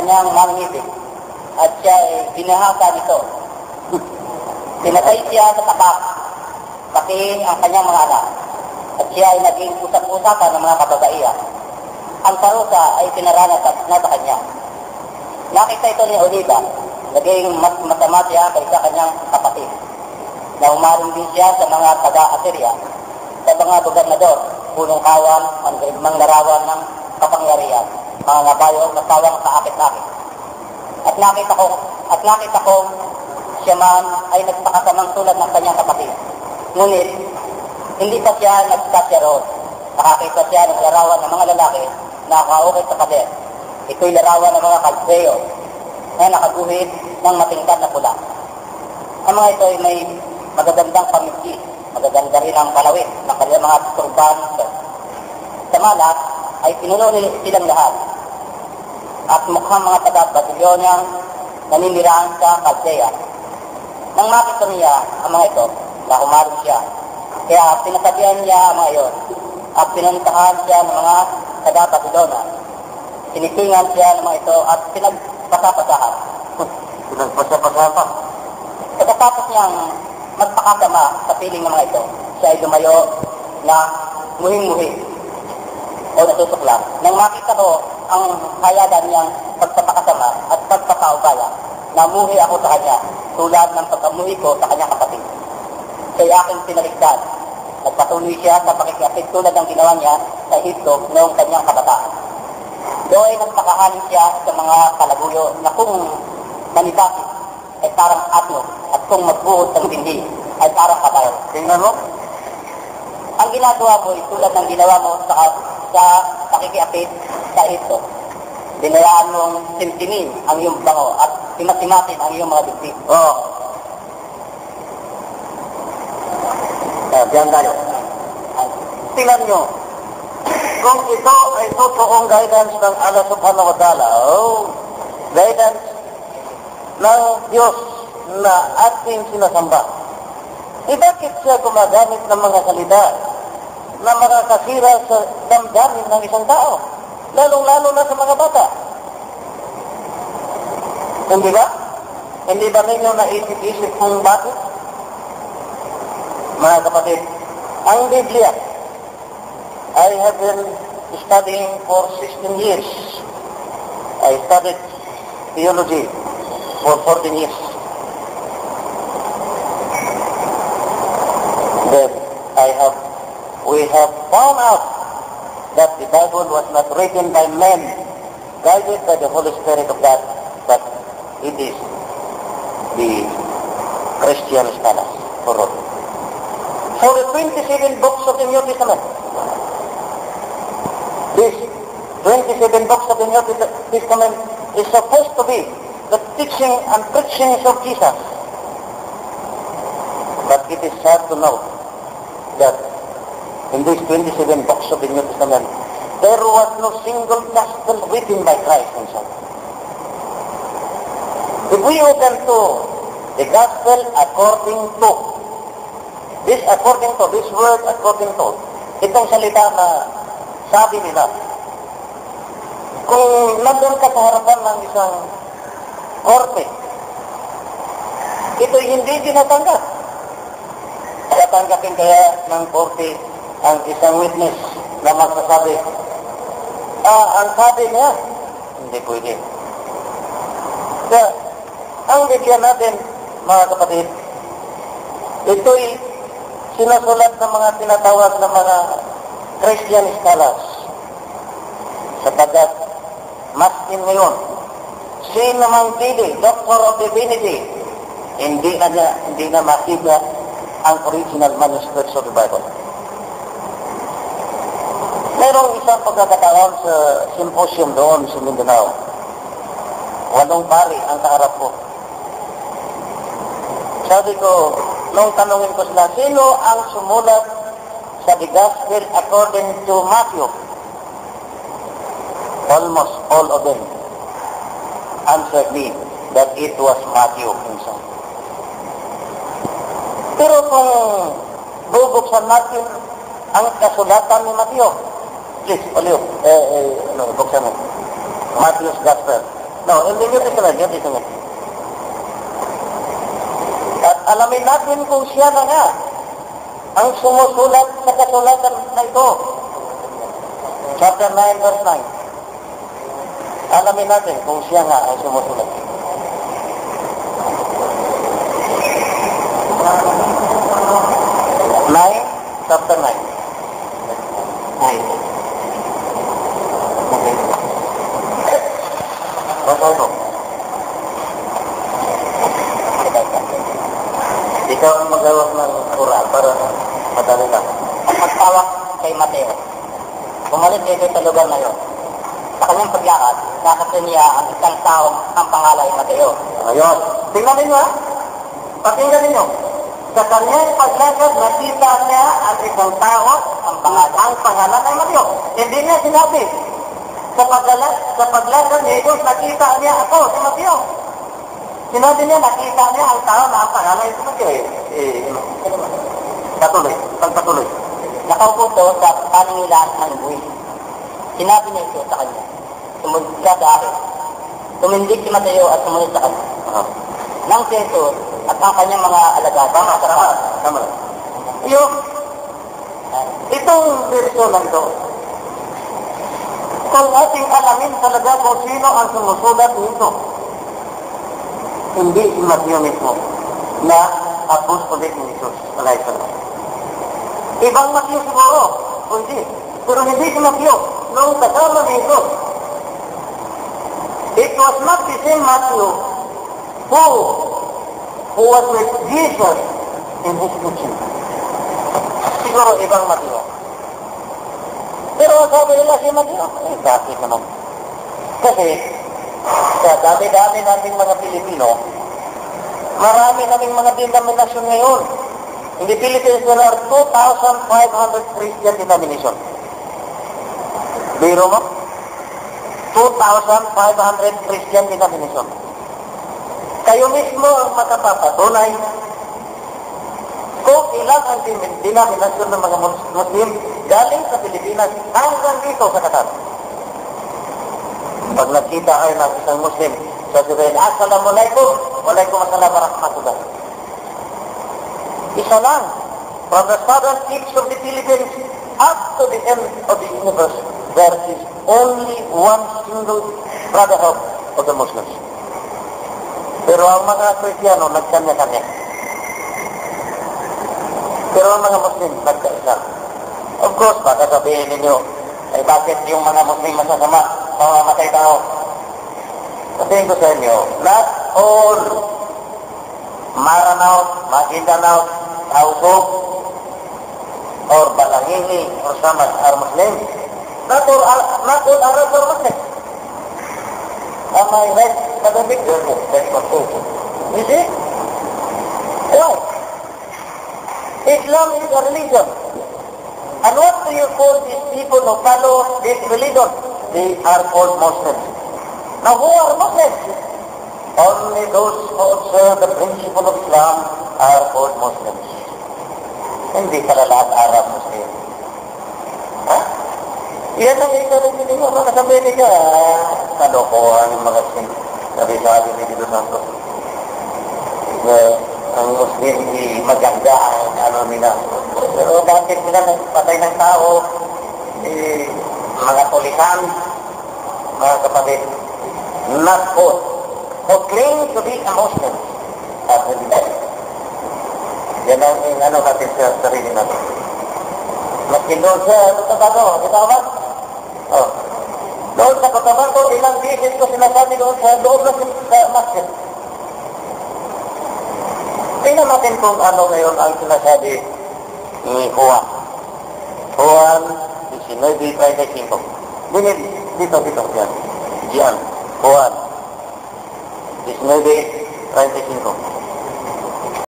kanyang mangibig at siya ay binahasa nito. Pinatay siya sa tapak, pati ang kanyang mga anak. At siya ay naging usap-usapan ng mga kababaihan. Ang parusa ay pinaranas at na kanya. Nakita ito ni Oliva, naging mas masama siya kaysa kanyang kapatid. Na umaring din siya sa mga taga-Assyria, sa mga gobernador, punong kawan, mga larawan ng kapangyarihan, mga nabayo na tawang sa akit-akit. At nakita ko, at nakita ko siya man ay nagpakasamang tulad ng kanyang kapatid. Ngunit, hindi pa siya nagkasya roon. Nakakita siya ng larawan ng mga lalaki na nakaukit sa pader. Ito'y larawan ng mga kalseo na nakaguhit ng matingkad na pula. Ang mga ito ay may magagandang pamilki, magaganda rin ang palawit ng kanilang mga turban. Sa malat ay pinuno silang lahat. At mukhang mga taga-batilyonyang naniniraan sa Kalsea. Nang makita niya ang mga ito, na umarong siya. Kaya pinatabihan niya ang mga iyon at pinuntahan siya ng mga taga-Babilona. Sinitingan siya ng mga ito at pinagpasapasahan. Pinagpasapasahan pa? Pagkatapos niyang magpakasama sa piling ng mga ito, siya ay lumayo na muhing-muhi o natutuklang. Nang makita ko ang hayagan niyang pagpapakasama at pagpapaubaya, namuhi ako sa kanya tulad ng pagkamuhi ko sa kanyang kapatid. Kaya aking pinaligtad. Nagpatuloy siya sa pakikiapit tulad ng ginawa niya sa Egypto noong kanyang kabataan. Doon ay nagpakahanin siya sa mga kalaguyo na kung manibakit ay parang atno at kung magbuhod ng dindi ay parang patay. Tingnan mo? Ang ginagawa mo ay tulad ng ginawa mo sa, sa pakikiapit sa Egypto. Dinayaan mong simtimin ang iyong bango at simasimatin ang iyong mga dibdib. Oo. Oh. Uh, diyan tayo. Tingnan nyo. Kung ito ay totoong guidance ng Allah subhanahu wa ta'ala, oh, guidance ng Diyos na ating sinasamba. Eh bakit siya gumagamit ng mga salita na makakasira sa damdamin ng isang tao? Lalong-lalo na sa mga bata. Hindi ba? Hindi ba ninyo naisip-isip kung bakit? Mga kapatid, ang Biblia, I have been studying for 16 years. I studied theology for 14 years. Then I have, we have found out that the Bible was not written by men, guided by the Holy Spirit of God, but it is the Christian scholars who wrote. For the 27 books of the New Testament, this 27 books of the New Testament is supposed to be the teaching and preachings of Jesus. But it is sad to know that in these 27 books of the New Testament, there was no single gospel written by Christ himself. If we open to the gospel according to, this according to, this word according to, itong salita na sabi nila, kung nandun ka sa harapan ng isang korte, ito hindi dinatanggap. Tatanggapin kaya ng korte ang isang witness na magsasabi, ah, ang sabi niya, hindi pwede. Kaya, ang Biblia natin, mga kapatid, ito'y sinusulat ng mga tinatawag ng mga Christian scholars sapagkat maskin ngayon, sino mang pili, Doctor of Divinity, hindi na, hindi na makita ang original manuscripts of the Bible. Merong isang pagkakataon sa symposium doon sa Mindanao. Walong pari ang kaharap ko. Sabi ko, nung tanongin ko sila, sino ang sumulat sa the Gospel according to Matthew? Almost all of them answered me that it was Matthew himself. Pero kung bubuksan natin ang kasulatan ni Matthew, Yes, Olive, eh, eh, ano, buksan mo. Matthew's Gospel. No, in the New Testament, New Testament. At alamin natin kung siya na nga ang sumusulat sa kasulatan na ito. Chapter 9, verse 9. Alamin natin kung siya nga ang sumusulat. Nine, chapter 9. 9. Magawak ng Quran para madali lang. Ang magtawag kay Mateo. Bumalik dito sa lugar na yun. Sa kanyang paglakad, nakita niya ang isang taong ang pangalan ay Mateo. Ayun. Tingnan ninyo ha. Pakinggan ninyo. Sa kanyang paglakad, nakita niya ang isang tao, ang pangalan, ang pangalan ay Mateo. Hindi niya sinabi. Sa paglakad, sa paglakad ni Jesus, nakita niya ako, si Mateo. Sinabi niya, nakita niya ang tao na ang pangalan si Mateo. Eh, eh, patuloy, pagpatuloy. Nakaupo to sa paningilaan ng buwis. Sinabi niya ito sa kanya. Sumunod ka dahil. Tumindig si Mateo at sumunod sa kanya. Ah. Nang Jesus at ang kanyang mga alagad. Tama, tama, tama. Yung, itong verso lang to, kung ating alamin talaga kung sino ang sumusulat nito, hindi si Matthew mismo na apostolic ni Jesus. Alayhi salam. Ibang Matthew siguro, o hindi. Pero hindi si Matthew. Noong kasama ni Jesus, it was not the same Matthew who who was with Jesus in his mission. Siguro ibang Matthew. Pero sabi nila si Matthew, eh bakit naman? Kasi sa dami-dami nating mga Pilipino, marami naming mga denominasyon ngayon. In the Philippines, there are 2,500 Christian denomination. Biro mo? 2,500 Christian denomination. Kayo mismo ang makapapatunay kung ilan ang denominasyon ng mga Mus- Muslim galing sa Pilipinas hanggang dito sa Qatar. Pag nakita kayo ng isang Muslim, sasabihin, Assalamualaikum, Waalaikumsalam warahmatullah. Isa lang. From the southern tips of the Philippines up to the end of the universe, there is only one single brotherhood of the Muslims. Pero ang mga Kristiyano, nagkanya-kanya. Pero ang mga Muslim, nagkaisa. Of course, baka sabihin ninyo, ay bakit yung mga Muslim masasama, mamamatay tao? Sabihin ko sa inyo, not all Maranao, Maguindanao, Tausog, or Balangini, or Samad are Muslim. Not all, not all Arabs are Muslim. Am I right? Madam Victor, that's what You see? Why? Islam is a religion. And what do you call these people who follow this religion? They are called Muslims. Now who are Muslims? Only those who observe the principle of Islam are called Muslims. Hindi pala lahat Arab Muslim. Ha? Yan ang ikaw ninyo, mga sabihin ninyo, ah, kalokohan yung mga sin. Sabi-sabi ni Dito Santos. Ang Muslim hindi maganda ang ano nila. Pero bakit sila nagpatay ng tao? Eh, mga tulisan, mga kapatid, not both, who claim to be a Muslim are religious. Yan ang ang ano natin sa sarili natin. Maski doon sa di ba ba? Oh. Doon sa Cotabato, ilang beses ko sinasabi doon sa loob ng sa masjid. Tingnan natin kung ano ngayon ang sinasabi ni Juan. Juan 19.35. Dito, dito, dito, yan. Diyan. Juan 19.35.